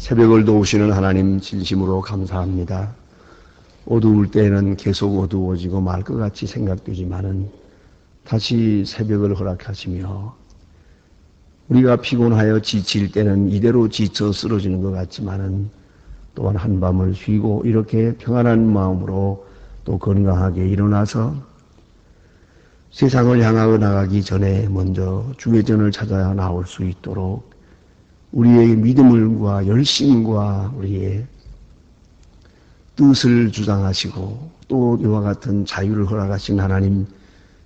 새벽을 도우시는 하나님 진심으로 감사합니다. 어두울 때는 계속 어두워지고 말 것 같이 생각되지만은 다시 새벽을 허락하시며 우리가 피곤하여 지칠 때는 이대로 지쳐 쓰러지는 것 같지만은 또한 한밤을 쉬고 이렇게 평안한 마음으로 또 건강하게 일어나서 세상을 향하여 나가기 전에 먼저 주의 전을 찾아 나올 수 있도록 우리의 믿음과 열심과 우리의 뜻을 주장하시고 또 이와 같은 자유를 허락하신 하나님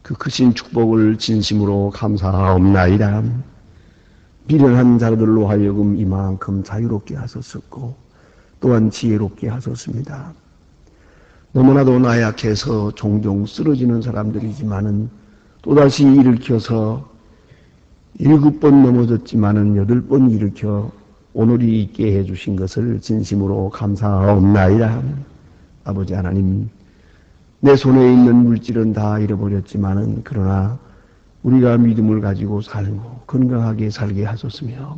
그 크신 축복을 진심으로 감사하옵나이다. 미련한 자들로 하여금 이만큼 자유롭게 하셨었고 또한 지혜롭게 하셨습니다. 너무나도 나약해서 종종 쓰러지는 사람들이지만은 또다시 일으켜서 일곱 번 넘어졌지만은 여덟 번 일으켜 오늘이 있게 해주신 것을 진심으로 감사하옵나이다. 아버지 하나님, 내 손에 있는 물질은 다 잃어버렸지만은 그러나 우리가 믿음을 가지고 살고 건강하게 살게 하셨으며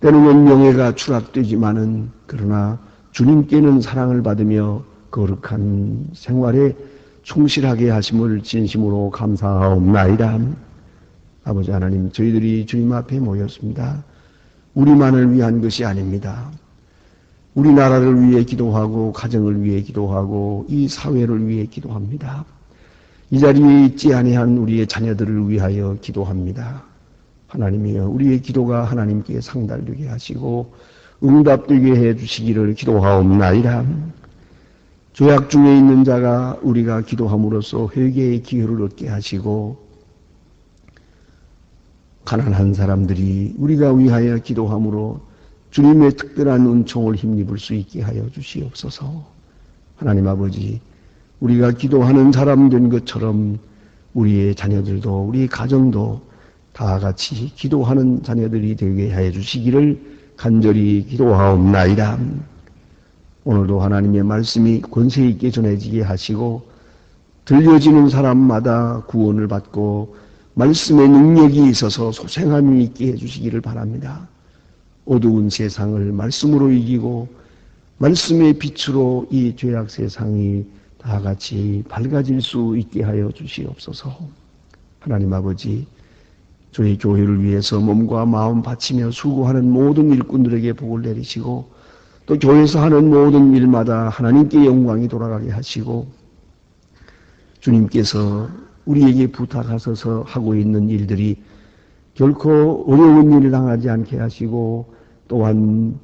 때로는 명예가 추락되지만은 그러나 주님께는 사랑을 받으며 거룩한 생활에 충실하게 하심을 진심으로 감사하옵나이다. 아버지 하나님, 저희들이 주님 앞에 모였습니다. 우리만을 위한 것이 아닙니다. 우리나라를 위해 기도하고 가정을 위해 기도하고 이 사회를 위해 기도합니다. 이 자리에 있지 아니한 우리의 자녀들을 위하여 기도합니다. 하나님이여 우리의 기도가 하나님께 상달되게 하시고 응답되게 해 주시기를 기도하옵나이다. 조약 중에 있는 자가 우리가 기도함으로써 회개의 기회를 얻게 하시고 가난한 사람들이 우리가 위하여 기도함으로 주님의 특별한 은총을 힘입을 수 있게 하여 주시옵소서. 하나님 아버지, 우리가 기도하는 사람 된 것처럼 우리의 자녀들도 우리 가정도 다 같이 기도하는 자녀들이 되게 하여 주시기를 간절히 기도하옵나이다. 오늘도 하나님의 말씀이 권세 있게 전해지게 하시고 들려지는 사람마다 구원을 받고 말씀의 능력이 있어서 소생함이 있게 해주시기를 바랍니다. 어두운 세상을 말씀으로 이기고 말씀의 빛으로 이 죄악 세상이 다 같이 밝아질 수 있게 하여 주시옵소서. 하나님 아버지, 저희 교회를 위해서 몸과 마음 바치며 수고하는 모든 일꾼들에게 복을 내리시고 또 교회에서 하는 모든 일마다 하나님께 영광이 돌아가게 하시고 주님께서 우리에게 부탁하셔서 하고 있는 일들이 결코 어려운 일을 당하지 않게 하시고 또한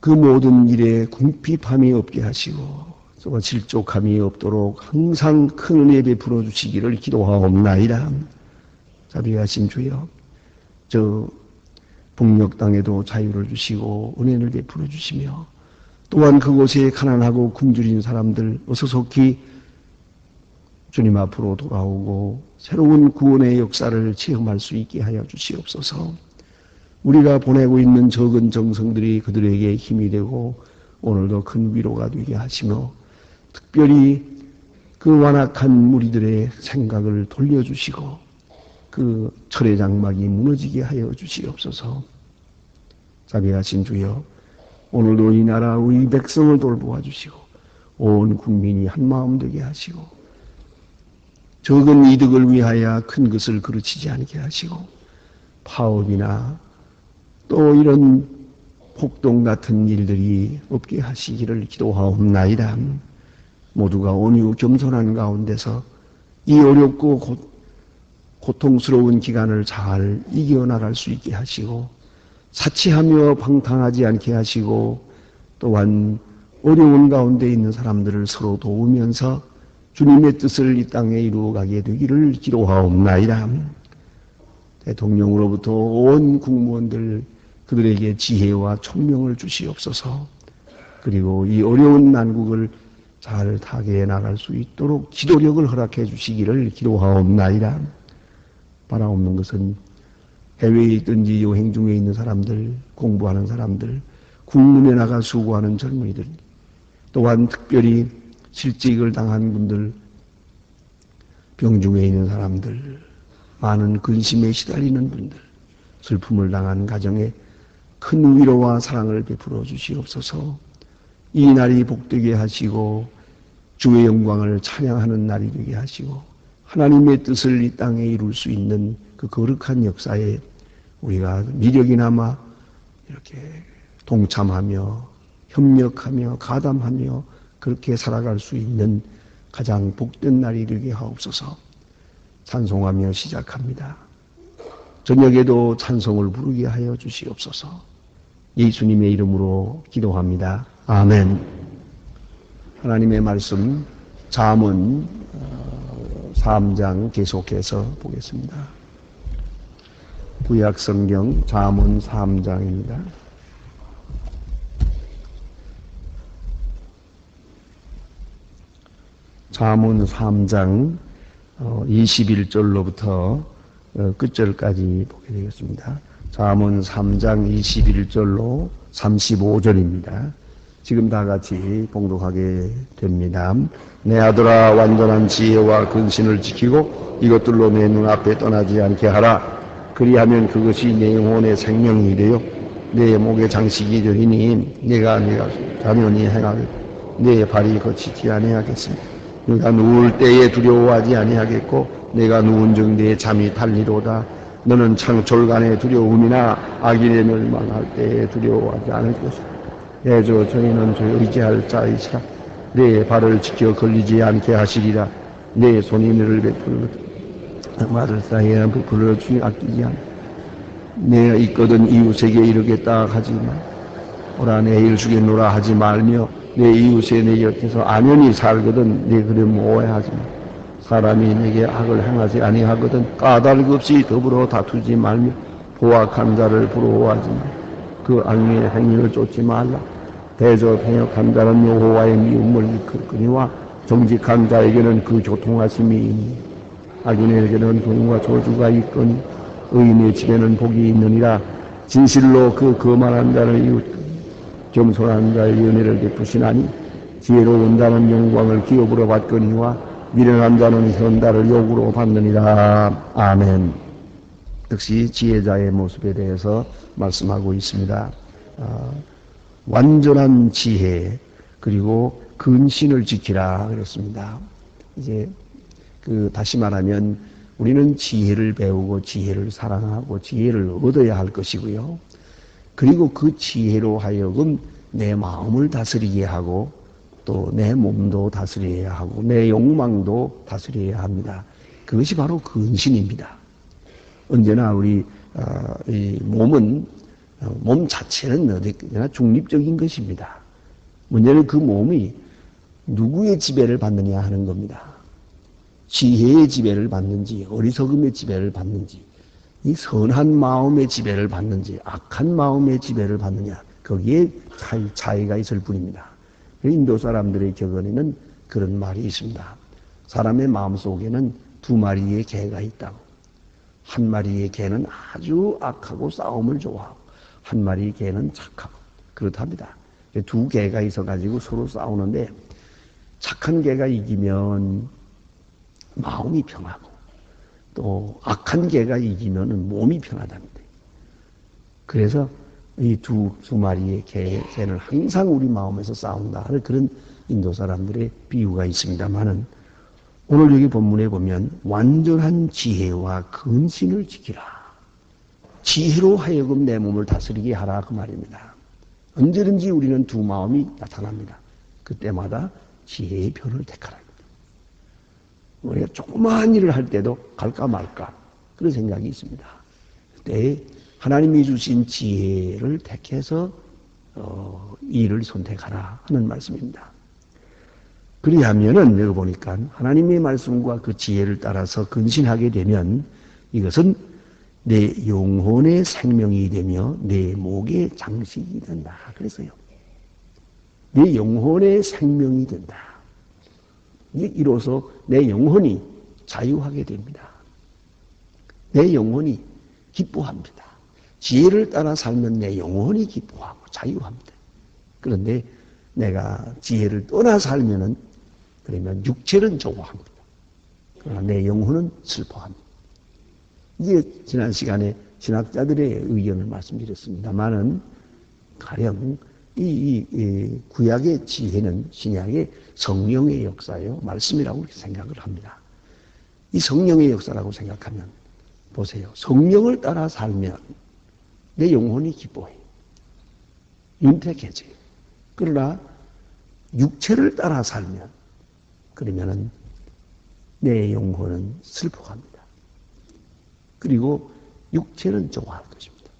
그 모든 일에 궁핍함이 없게 하시고 또 질족함이 없도록 항상 큰 은혜 베풀어 주시기를 기도하옵나이다. 자비하신 주여, 저 북녘 땅에도 자유를 주시고 은혜를 베풀어 주시며 또한 그곳에 가난하고 굶주린 사람들 어서 속히 주님 앞으로 돌아오고 새로운 구원의 역사를 체험할 수 있게 하여 주시옵소서. 우리가 보내고 있는 적은 정성들이 그들에게 힘이 되고 오늘도 큰 위로가 되게 하시며 특별히 그 완악한 무리들의 생각을 돌려주시고 그 철의 장막이 무너지게 하여 주시옵소서. 자비하신 주여 오늘도 이 나라 의 백성을 돌보아 주시고 온 국민이 한 마음 되게 하시고 적은 이득을 위하여 큰 것을 그르치지 않게 하시고 파업이나 또 이런 폭동 같은 일들이 없게 하시기를 기도하옵나이다. 모두가 온유 겸손한 가운데서 이 어렵고 고, 고통스러운 기간을 잘 이겨나갈 수 있게 하시고 사치하며 방탕하지 않게 하시고 또한 어려운 가운데 있는 사람들을 서로 도우면서 주님의 뜻을 이 땅에 이루어가게 되기를 기도하옵나이다. 대통령으로부터 온 국무원들 그들에게 지혜와 총명을 주시옵소서. 그리고 이 어려운 난국을 잘 타게 나갈 수 있도록 기도력을 허락해 주시기를 기도하옵나이다. 바라옵는 것은 해외에 있든지 여행 중에 있는 사람들, 공부하는 사람들, 국문에 나가 수고하는 젊은이들, 또한 특별히 실직을 당한 분들, 병중에 있는 사람들, 많은 근심에 시달리는 분들, 슬픔을 당한 가정에 큰 위로와 사랑을 베풀어 주시옵소서. 이 날이 복되게 하시고 주의 영광을 찬양하는 날이 되게 하시고 하나님의 뜻을 이 땅에 이룰 수 있는 그 거룩한 역사에 우리가 미력이나마 이렇게 동참하며 협력하며 가담하며 그렇게 살아갈 수 있는 가장 복된 날이 되게 하옵소서 찬송하며 시작합니다. 저녁에도 찬송을 부르게 하여 주시옵소서 예수님의 이름으로 기도합니다. 아멘. 하나님의 말씀 잠언 3장 어, 계속해서 보겠습니다. 구약 성경 잠언 3장입니다. 잠언 3장 21절로부터 어, 어, 끝절까지 보게 되겠습니다. 잠언 3장 21절로 35절입니다. 지금 다 같이 봉독하게 됩니다. 내 아들아 완전한 지혜와 근신을 지키고 이것들로 내 눈앞에 떠나지 않게 하라. 그리하면 그것이 내 영혼의 생명이 되요 내 목의 장식이 되리니 내가 내가 당연히 행하겠고 내 발이 거치지 아니하겠습니다. 내가 누울 때에 두려워하지 아니하겠고 내가 누운 정대에 잠이 달리로다. 너는 창졸간의 두려움이나 악인의 멸망할 때에 두려워하지 않을 것이다. 내조 저희는 저 의지할 자이시라. 내 발을 지켜 걸리지 않게 하시리라. 내 손이 너를 베풀거든. 말을 사이에 부풀어 주니 아끼지 않아. 내가 있거든 이웃에게 이르겠다 하지 마. 오라 내일 주겠노라 하지 말며 내 이웃의 내 곁에서 안연히 살거든 내 그름 오해하지 마. 사람이 내게 악을 행하지 아니하거든 까닭 없이 더불어 다투지 말며 보악한 자를 부러워하지 마. 그 악의 행위를 쫓지 말라. 대접 행역한 자는 여호와의 미움을 이끌거니와 정직한 자에게는 그 교통하심이 있니 악인에게는 돈과 저주가 있거니 의인의 집에는 복이 있느니라 진실로 그 거만한 자를 이웃 겸손한 자의 연애를 베푸시나니 지혜로운 자는 영광을 기업으로 받거니와 미련한 자는 현달을 욕으로 받느니라 아멘 역시 지혜자의 모습에 대해서 말씀하고 있습니다. 어, 완전한 지혜 그리고 근신을 지키라 그랬습니다. 이제 그 다시 말하면 우리는 지혜를 배우고 지혜를 사랑하고 지혜를 얻어야 할 것이고요. 그리고 그 지혜로 하여금 내 마음을 다스리게 하고 또 내 몸도 다스려야 하고 내 욕망도 다스려야 합니다. 그것이 바로 근신입니다. 언제나 우리 어, 이 몸은 어, 몸 자체는 어디나 중립적인 것입니다. 문제는 그 몸이 누구의 지배를 받느냐 하는 겁니다. 지혜의 지배를 받는지, 어리석음의 지배를 받는지, 이 선한 마음의 지배를 받는지, 악한 마음의 지배를 받느냐, 거기에 차이, 차이가 있을 뿐입니다. 인도 사람들의 격언에는 그런 말이 있습니다. 사람의 마음 속에는 두 마리의 개가 있다고. 한 마리의 개는 아주 악하고 싸움을 좋아하고, 한 마리 개는 착하고 그렇답니다. 두 개가 있어가지고 서로 싸우는데 착한 개가 이기면 마음이 평하고 또 악한 개가 이기면 몸이 편하답니다. 그래서 이 두 두 마리의 개, 개는 항상 우리 마음에서 싸운다 하는 그런 인도 사람들의 비유가 있습니다만은 오늘 여기 본문에 보면 완전한 지혜와 근신을 지키라. 지혜로 하여금 내 몸을 다스리게 하라 그 말입니다. 언제든지 우리는 두 마음이 나타납니다. 그때마다 지혜의 편을 택하라. 우리가 조그마한 일을 할 때도 갈까 말까 그런 생각이 있습니다. 그때 하나님이 주신 지혜를 택해서 어, 일을 선택하라 하는 말씀입니다. 그리하면은 여기 보니까 하나님의 말씀과 그 지혜를 따라서 근신하게 되면 이것은 내 영혼의 생명이 되며 내 목의 장식이 된다. 그래서요. 내 영혼의 생명이 된다. 이로써 내 영혼이 자유하게 됩니다. 내 영혼이 기뻐합니다. 지혜를 따라 살면 내 영혼이 기뻐하고 자유합니다. 그런데 내가 지혜를 떠나 살면은 그러면 육체는 좋아합니다. 그러나 내 영혼은 슬퍼합니다. 이게 지난 시간에 신학자들의 의견을 말씀드렸습니다만은 가령 이, 이, 이 구약의 지혜는 신약의 성령의 역사요 말씀이라고 생각을 합니다. 이 성령의 역사라고 생각하면 보세요. 성령을 따라 살면 내 영혼이 기뻐해요. 윤택해져요. 그러나 육체를 따라 살면 그러면은 내 영혼은 슬퍼합니다. 그리고 육체는 좋아할 것입니다.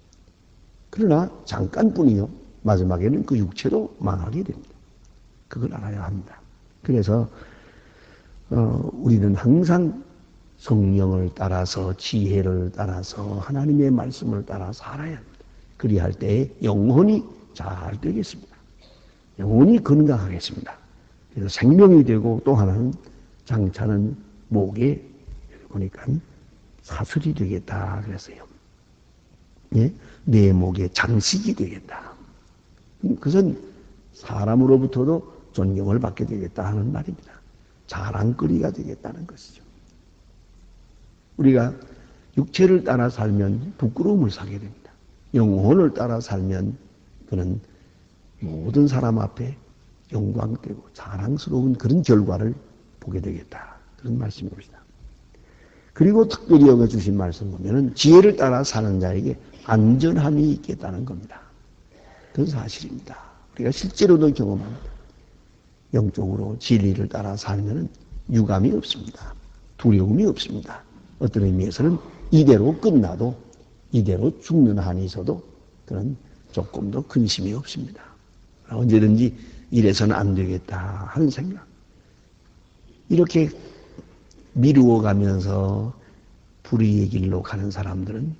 그러나 잠깐뿐이요. 마지막에는 그 육체도 망하게 됩니다. 그걸 알아야 합니다. 그래서 어, 우리는 항상 성령을 따라서 지혜를 따라서 하나님의 말씀을 따라 살아야 합니다. 그리할 때 영혼이 잘 되겠습니다. 영혼이 건강하겠습니다. 그래서 생명이 되고 또 하나는 장차는 목에 보니까 사슬이 되겠다 그랬어요. 예? 내 목에 장식이 되겠다. 그것은 사람으로부터도 존경을 받게 되겠다 하는 말입니다. 자랑거리가 되겠다는 것이죠. 우리가 육체를 따라 살면 부끄러움을 사게 됩니다. 영혼을 따라 살면 그는 모든 사람 앞에 영광되고 자랑스러운 그런 결과를 보게 되겠다. 그런 말씀입니다. 그리고 특별히 여겨 주신 말씀 보면은 지혜를 따라 사는 자에게 안전함이 있겠다는 겁니다. 그건 사실입니다. 우리가 실제로도 경험합니다. 영적으로 진리를 따라 살면은 유감이 없습니다. 두려움이 없습니다. 어떤 의미에서는 이대로 끝나도 이대로 죽는 한이 있어도 그런 조금도 근심이 없습니다. 언제든지 이래서는 안 되겠다 하는 생각. 이렇게 미루어 가면서 불의의 길로 가는 사람들은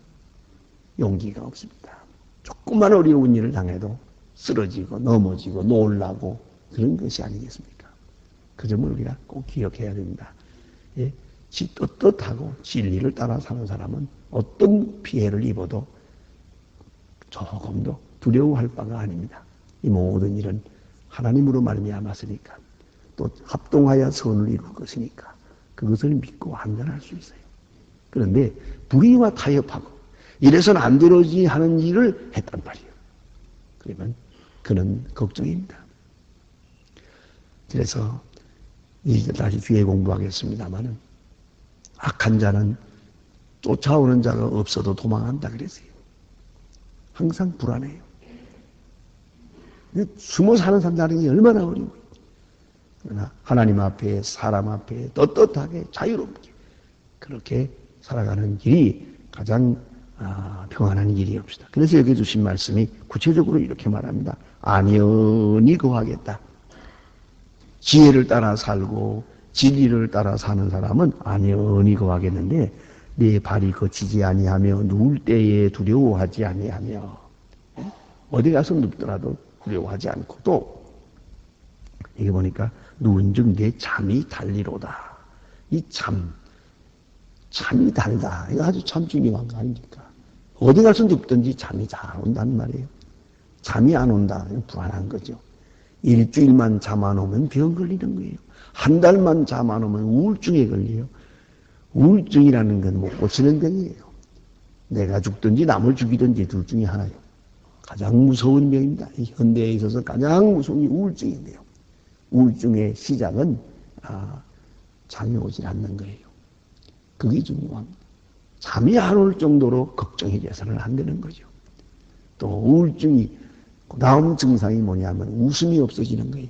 용기가 없습니다. 조금만 어려운 일을 당해도 쓰러지고 넘어지고 놀라고 그런 것이 아니겠습니까? 그 점을 우리가 꼭 기억해야 됩니다. 예? 지 떳떳하고 진리를 따라 사는 사람은 어떤 피해를 입어도 조금도 두려워할 바가 아닙니다. 이 모든 일은 하나님으로 말미암았으니까 또 합동하여 선을 이룰 것이니까 그것을 믿고 hand전할 수 있어요. 그런데 불의와 타협하고 이래서는 안 되지 하는 일을 했단 말이에요. 그러면 그는 걱정입니다. 그래서 이제 다시 뒤에 공부하겠습니다만은 악한 자는 쫓아오는 자가 없어도 도망한다 그랬어요. 항상 불안해요. 숨어 사는 산다는 게 얼마나 어려워요. 그러나 하나님 앞에 사람 앞에 떳떳하게 자유롭게 그렇게 살아가는 길이 가장 아, 평안한 길이옵시다. 그래서 여기 주신 말씀이 구체적으로 이렇게 말합니다. 안연히 거하겠다. 지혜를 따라 살고 진리를 따라 사는 사람은 안연히 거하겠는데 네 발이 거치지 아니하며 누울 때에 두려워하지 아니하며 어디 가서 눕더라도 두려워하지 않고 또 여기 보니까 누운즉 내 잠이 달리로다. 이 참, 잠이 달다. 이거 아주 참 중요한 거 아닙니까? 어디 가서 눕든지 잠이 잘 온단 말이에요. 잠이 안 온다. 불안한 거죠. 일주일만 잠 안 오면 병 걸리는 거예요. 한 달만 잠 안 오면 우울증에 걸려요. 우울증이라는 건 못 고치는 병이에요. 내가 죽든지 남을 죽이든지 둘 중에 하나예요. 가장 무서운 병입니다. 현대에 있어서 가장 무서운 게 우울증인데요. 우울증의 시작은 아, 잠이 오지 않는 거예요. 그게 중요합니다. 잠이 안 올 정도로 걱정이 돼서는 안 되는 거죠. 또 우울증이 다음 증상이 뭐냐면 웃음이 없어지는 거예요.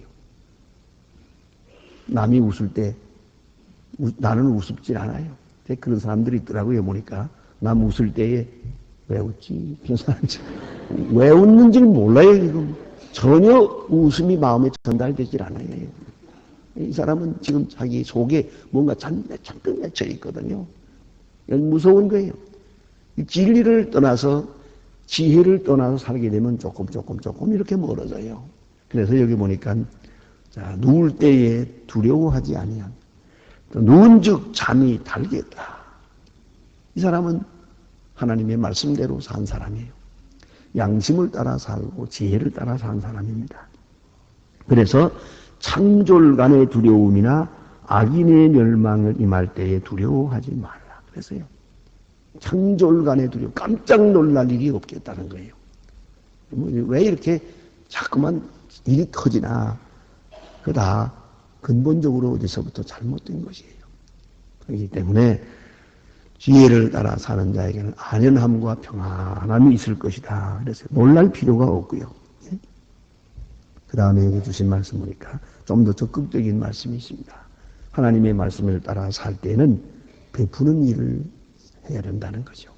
남이 웃을 때 우, 나는 우습질 않아요. 그런 사람들이 있더라고요. 보니까 남 웃을 때에 왜 웃지? 왜 웃는지는 몰라요. 지금 전혀 웃음이 마음에 전달되질 않아요. 이 사람은 지금 자기 속에 뭔가 잔, 잔뜩 맺혀 있거든요. 무서운 거예요. 진리를 떠나서 지혜를 떠나서 살게 되면 조금 조금 조금 이렇게 멀어져요. 그래서 여기 보니까 자, 누울 때에 두려워하지 아니한 누운즉 잠이 달겠다. 이 사람은 하나님의 말씀대로 산 사람이에요. 양심을 따라 살고 지혜를 따라 산 사람입니다. 그래서 창졸간의 두려움이나 악인의 멸망을 임할 때에 두려워하지 말라. 그래서요. 창졸간의 두려움, 깜짝 놀랄 일이 없겠다는 거예요. 뭐왜 이렇게 자꾸만 일이 터지나? 그다 근본적으로 어디서부터 잘못된 것이에요. 그렇기 때문에 지혜를 따라 사는 자에게는 안연함과 평안함이 있을 것이다. 그래서 놀랄 필요가 없고요. 예? 그 다음에 여기 주신 말씀 보니까 좀 더 적극적인 말씀이 있습니다. 하나님의 말씀을 따라 살 때는 베푸는 일을 해야 된다는 거죠.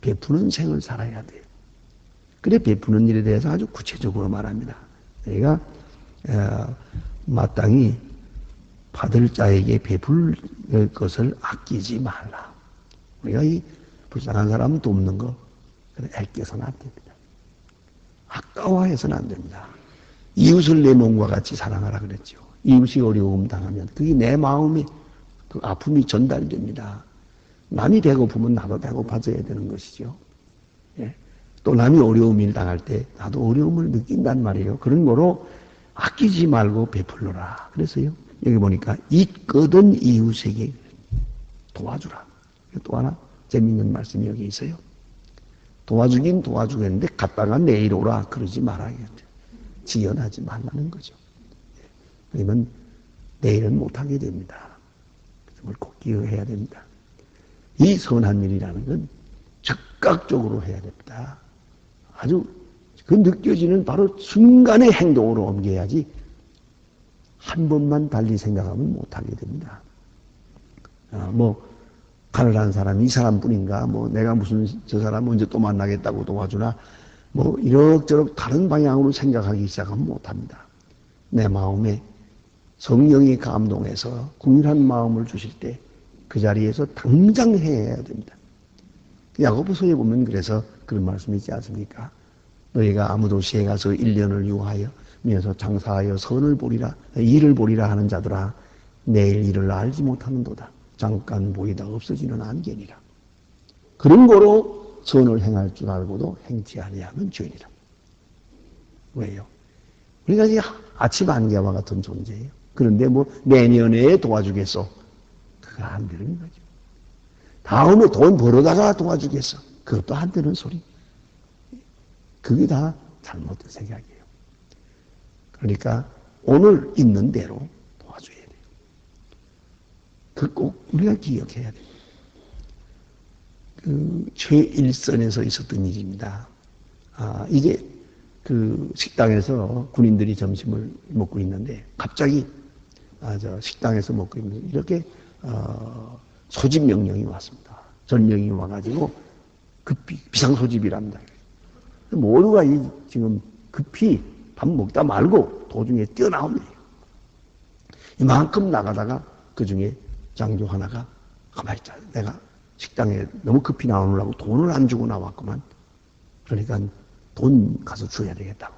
베푸는 생을 살아야 돼요. 그래 베푸는 일에 대해서 아주 구체적으로 말합니다. 내가 어, 마땅히 받을 자에게 베풀 것을 아끼지 말라. 우리가 이 불쌍한 사람 돕는 거 애껴서는 안 됩니다. 아까워해서는 안 됩니다. 이웃을 내 몸과 같이 사랑하라 그랬죠. 이웃이 어려움 당하면 그게 내 마음에 그 아픔이 전달됩니다. 남이 배고프면 나도 배고파져야 되는 것이죠. 예. 또 남이 어려움을 당할 때 나도 어려움을 느낀단 말이에요. 그런 거로 아끼지 말고 베풀러라. 그래서요. 여기 보니까 있거든 이웃에게 도와주라. 또 하나 재밌는 말씀이 여기 있어요. 도와주긴 도와주겠는데 갔다가 내일 오라 그러지 말아야겠죠. 지연하지 말라는 거죠. 그러면 내일은 못하게 됩니다. 정말 꼭 기억해야 됩니다. 이 선한 일이라는 건 즉각적으로 해야 됩니다. 아주 그 느껴지는 바로 순간의 행동으로 옮겨야지 한 번만 달리 생각하면 못하게 됩니다. 아, 뭐 가난한 사람 이 사람뿐인가 뭐 내가 무슨 저 사람 언제 또 만나겠다고 도와주나 뭐 이럭저럭 다른 방향으로 생각하기 시작하면 못합니다. 내 마음에 성령이 감동해서 궁일한 마음을 주실 때 그 자리에서 당장 해야 됩니다. 야고보서에 보면 그래서 그런 말씀이 있지 않습니까? 너희가 아무 도시에 가서 1년을 유하여 면서 장사하여 선을 보리라 일을 보리라 하는 자들아 내일 일을 알지 못하는도다. 잠깐 보이다 없어지는 안개니라. 그런 거로 선을 행할 줄 알고도 행치 아니하면 죄니라. 왜요? 우리가 이제 아침 안개와 같은 존재예요. 그런데 뭐 내년에 도와주겠어. 그거 안 되는 거죠. 다음에 돈 벌어다가 도와주겠어. 그것도 안 되는 소리. 그게 다 잘못된 생각이에요. 그러니까 오늘 있는 대로 도와줘야 돼요. 그 꼭 우리가 기억해야 돼요. 그 최일선에서 있었던 일입니다. 아, 이게 그 식당에서 군인들이 점심을 먹고 있는데 갑자기 아, 저 식당에서 먹고 있는데 이렇게 어, 소집 명령이 왔습니다. 전령이 와가지고 급히 비상 소집이랍니다. 모두가 이 지금 급히 밥 먹다 말고 도중에 뛰어나옵니다. 이만큼 나가다가 그 중에 장교 하나가 가만히 있자. 내가 식당에 너무 급히 나오느라고 돈을 안 주고 나왔구만. 그러니까 돈 가서 줘야 되겠다고.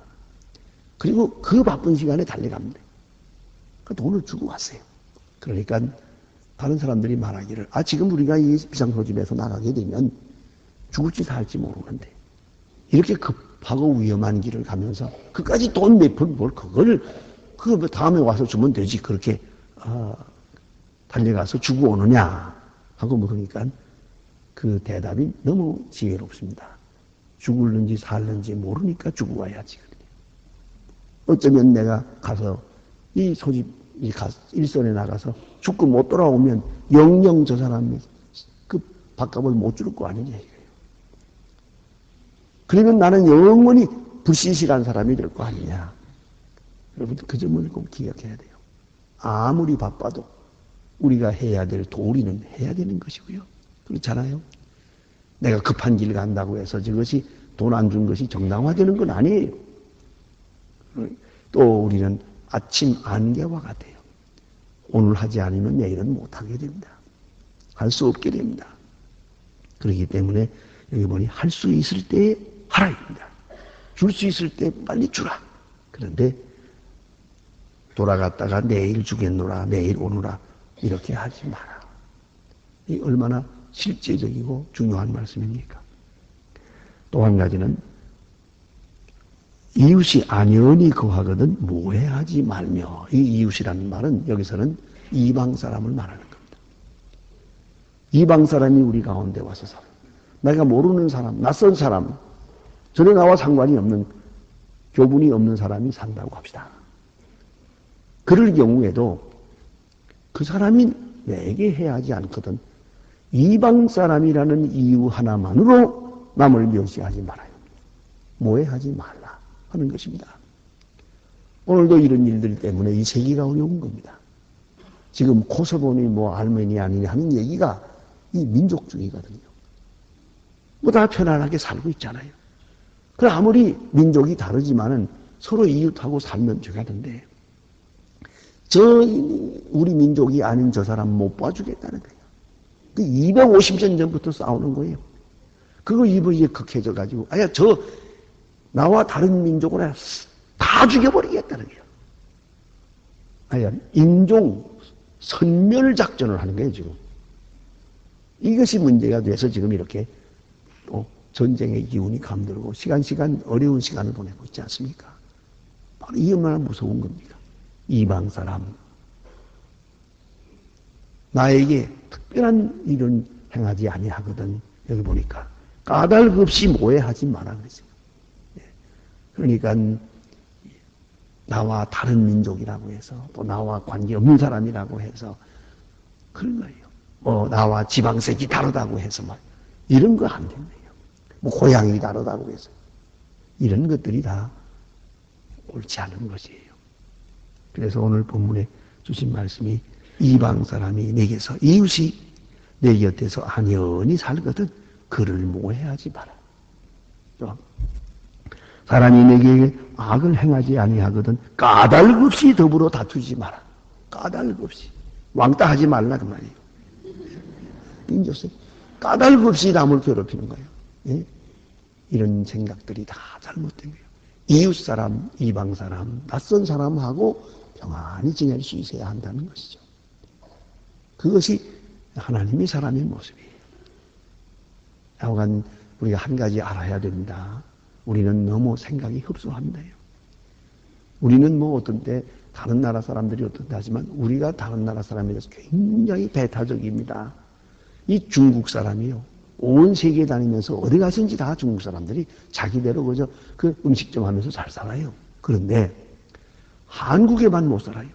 그리고 그 바쁜 시간에 달려갑니다. 그 돈을 주고 왔어요. 그러니까 다른 사람들이 말하기를 아 지금 우리가 이 비상소집에서 나가게 되면 죽을지 살지 모르는데 이렇게 급하고 위험한 길을 가면서 그까지 돈 몇 푼 뭘 그걸 그 다음에 와서 주면 되지 그렇게 어, 달려가서 주고 오느냐 하고 물으니까 그 대답이 너무 지혜롭습니다. 죽을는지 살는지 모르니까 주고 와야지. 어쩌면 내가 가서 이 소집 이 일선에 나가서 죽고 못 돌아오면 영영 저 사람이 그 밥값을 못 줄 거 아니냐 이거예요. 그러면 나는 영원히 불신실한 사람이 될 거 아니냐. 여러분 그 점을 꼭 기억해야 돼요. 아무리 바빠도 우리가 해야 될 도리는 해야 되는 것이고요. 그렇잖아요. 내가 급한 길 간다고 해서 저것이 돈 안 준 것이 정당화되는 건 아니에요. 또 우리는 아침 안개와 같아요. 오늘 하지 않으면 내일은 못하게 됩니다. 할 수 없게 됩니다. 그렇기 때문에 여기 보니 할 수 있을 때 하라입니다. 줄 수 있을 때 빨리 주라. 그런데 돌아갔다가 내일 주겠노라, 내일 오느라 이렇게 하지 마라. 이 얼마나 실제적이고 중요한 말씀입니까? 또 한 가지는 이웃이 안연히 거하거든 모해하지 말며 이 이웃이라는 말은 여기서는 이방 사람을 말하는 겁니다. 이방 사람이 우리 가운데 와서 살아. 내가 모르는 사람, 낯선 사람, 전에 나와 상관이 없는 교분이 없는 사람이 산다고 합시다. 그럴 경우에도 그 사람이 내게 해하지 않거든 이방 사람이라는 이유 하나만으로 남을 멸시하지 말아요. 모해하지 말라 하는 것입니다. 오늘도 이런 일들 때문에 이 세계가 어려운 겁니다. 지금 코소보니 뭐 알메니아니 하는 얘기가 이 민족주의거든요. 뭐 다 편안하게 살고 있잖아요. 그 아무리 민족이 다르지만은 서로 이웃하고 살면 되겠는데 저 우리 민족이 아닌 저 사람 못 봐주겠다는 거예요. 그 250년 전부터 싸우는 거예요. 그거 이번에 극해져 가지고 아야 저 나와 다른 민족을 다 죽여버리겠다는 거예요. 아야 인종 선멸 작전을 하는 거예요 지금. 이것이 문제가 돼서 지금 이렇게 또 전쟁의 기운이 감돌고 시간 시간 어려운 시간을 보내고 있지 않습니까? 바로 이 얼마나 무서운 겁니까? 이방 사람 나에게 특별한 일은 행하지 아니하거든 여기 보니까 까닭 없이 모해하지 그러죠. 예. 그러니까 나와 다른 민족이라고 해서 또 나와 관계없는 사람이라고 해서 그런 거예요. 뭐 나와 지방색이 다르다고 해서 막 이런 거 안 된대요. 뭐 고향이 다르다고 해서 이런 것들이 다 옳지 않은 것이에요. 그래서 오늘 본문에 주신 말씀이 이방 사람이 내게서 이웃이 내 곁에서 안연히 살거든 그를 모해하지 마라. 사람이 내게 악을 행하지 아니하거든 까닭 없이 더불어 다투지 마라. 까닭 없이 왕따 하지 말라 그 말이에요. 인조세 까닭 없이 남을 괴롭히는 거예요. 예? 이런 생각들이 다 잘못된 거예요. 이웃 사람, 이방 사람, 낯선 사람하고 평안히 지낼 수 있어야 한다는 것이죠. 그것이 하나님이 사람의 모습이에요. 하여간 우리가 한 가지 알아야 됩니다. 우리는 너무 생각이 흡수합니다요. 우리는 뭐 어떤 때 다른 나라 사람들이 어떻다 하지만 우리가 다른 나라 사람에 대해서 굉장히 배타적입니다. 이 중국 사람이요. 온 세계 다니면서 어디 가든지 다 중국 사람들이 자기대로 그저 그 음식점 하면서 잘 살아요. 그런데 한국에만 못 살아요.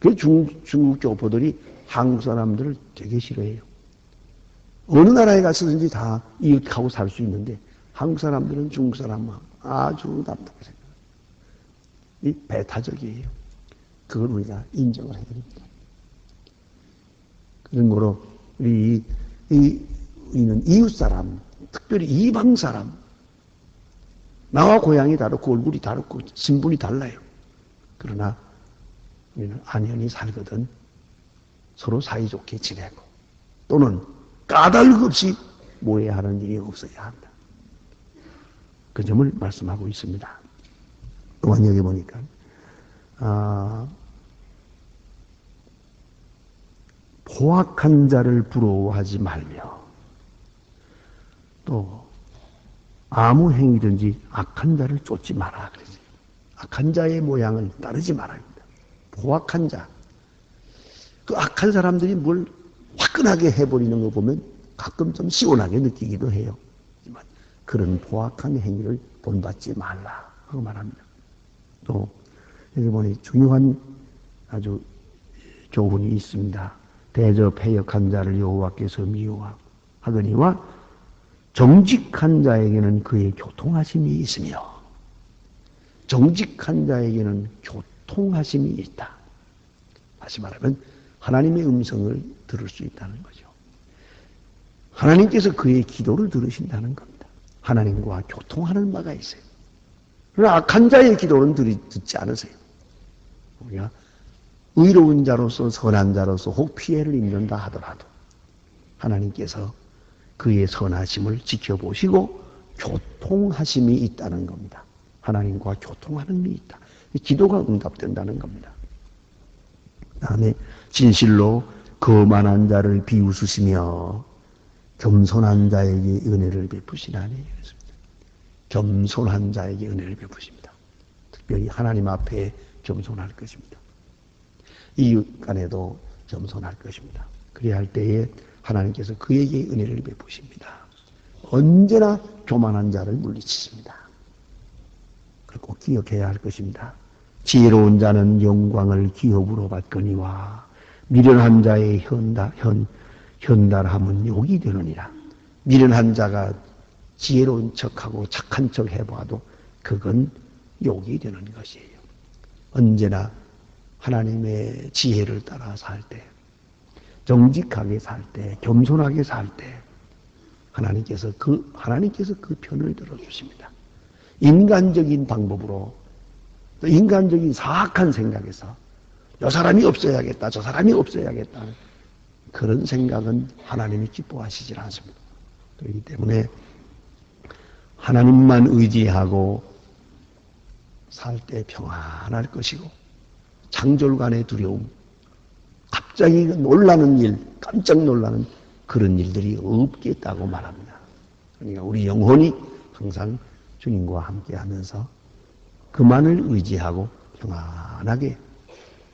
그 중국, 중국 교포들이 한국 사람들을 되게 싫어해요. 어느 나라에 가서든지 다 이웃하고 살 수 있는데 한국 사람들은 중국 사람만 아주 나쁘게 생각해요. 이 배타적이에요. 그걸 우리가 인정을 해야 됩니다. 그런 거로 우리 이, 우리는 이웃 사람, 특별히 이방 사람, 나와 고향이 다르고 얼굴이 다르고 신분이 달라요. 그러나 우리는 안연히 살거든 서로 사이좋게 지내고 또는 까닭 없이 모해하는 일이 없어야 한다. 그 점을 말씀하고 있습니다. 여기 보니까 아, 포악한 자를 부러워하지 말며 또 아무 행위든지 악한 자를 쫓지 마라 그러지. 악한 자의 모양을 따르지 말아야 합니다. 포악한 자. 그 악한 사람들이 뭘 화끈하게 해버리는 거 보면 가끔 좀 시원하게 느끼기도 해요. 그런 포악한 행위를 본받지 말라 하고 말합니다. 또 보니 중요한 아주 교훈이 있습니다. 대접해역한 자를 여호와께서 미워하거니와 정직한 자에게는 그의 교통하심이 있으며 정직한 자에게는 교통하심이 있다. 다시 말하면 하나님의 음성을 들을 수 있다는 거죠. 하나님께서 그의 기도를 들으신다는 겁니다. 하나님과 교통하는 바가 있어요. 그러나 악한 자의 기도는 듣지 않으세요. 우리가 의로운 자로서 선한 자로서 혹 피해를 입는다 하더라도 하나님께서 그의 선하심을 지켜보시고 교통하심이 있다는 겁니다. 하나님과 교통하는 게 있다. 기도가 응답된다는 겁니다. 다음에 진실로 거만한 자를 비웃으시며 겸손한 자에게 은혜를 베푸시나니 그랬습니다. 겸손한 자에게 은혜를 베푸십니다. 특별히 하나님 앞에 겸손할 것입니다. 이웃 간에도 겸손할 것입니다. 그래야 할 때에 하나님께서 그에게 은혜를 베푸십니다. 언제나 교만한 자를 물리치십니다. 그걸 꼭 기억해야 할 것입니다. 지혜로운 자는 영광을 기업으로 받거니와 미련한 자의 현다, 현, 현달함은 욕이 되느니라. 미련한 자가 지혜로운 척하고 착한 척 해봐도 그건 욕이 되는 것이에요. 언제나 하나님의 지혜를 따라 살 때, 정직하게 살 때, 겸손하게 살 때, 하나님께서 그, 하나님께서 그 편을 들어주십니다. 인간적인 방법으로, 또 인간적인 사악한 생각에서, 저 사람이 없어야겠다, 저 사람이 없어야겠다. 그런 생각은 하나님이 기뻐하시질 않습니다. 그렇기 때문에 하나님만 의지하고 살 때 평안할 것이고 창졸간의 두려움, 갑자기 놀라는 일, 깜짝 놀라는 그런 일들이 없겠다고 말합니다. 그러니까 우리 영혼이 항상 주님과 함께 하면서 그만을 의지하고 평안하게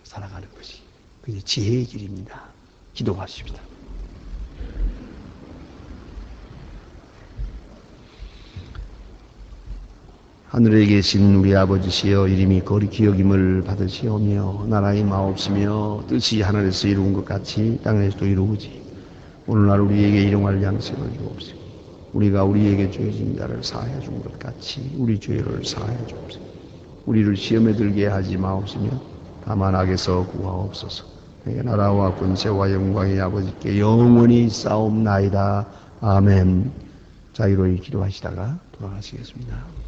살아가는 것이 그게 지혜의 길입니다. 기도하십시다. 하늘에 계신 우리 아버지시여 이름이 거리 기억임을 받으시오며 나라의 마옵시며 뜻이 하늘에서 이루은 것 같이 땅에서도 이루어지 오늘날 우리에게 일용할 양식을 주옵시고 우리가 우리에게 죄진 자를 사하여 준 것 같이 우리 죄를 사하여 주옵시고 우리를 시험에 들게 하지 마옵시며 다만 악에서 구하옵소서 나라와 권세와 영광의 아버지께 영원히 싸움나이다 아멘 자유로이 기도하시다가 돌아가시겠습니다.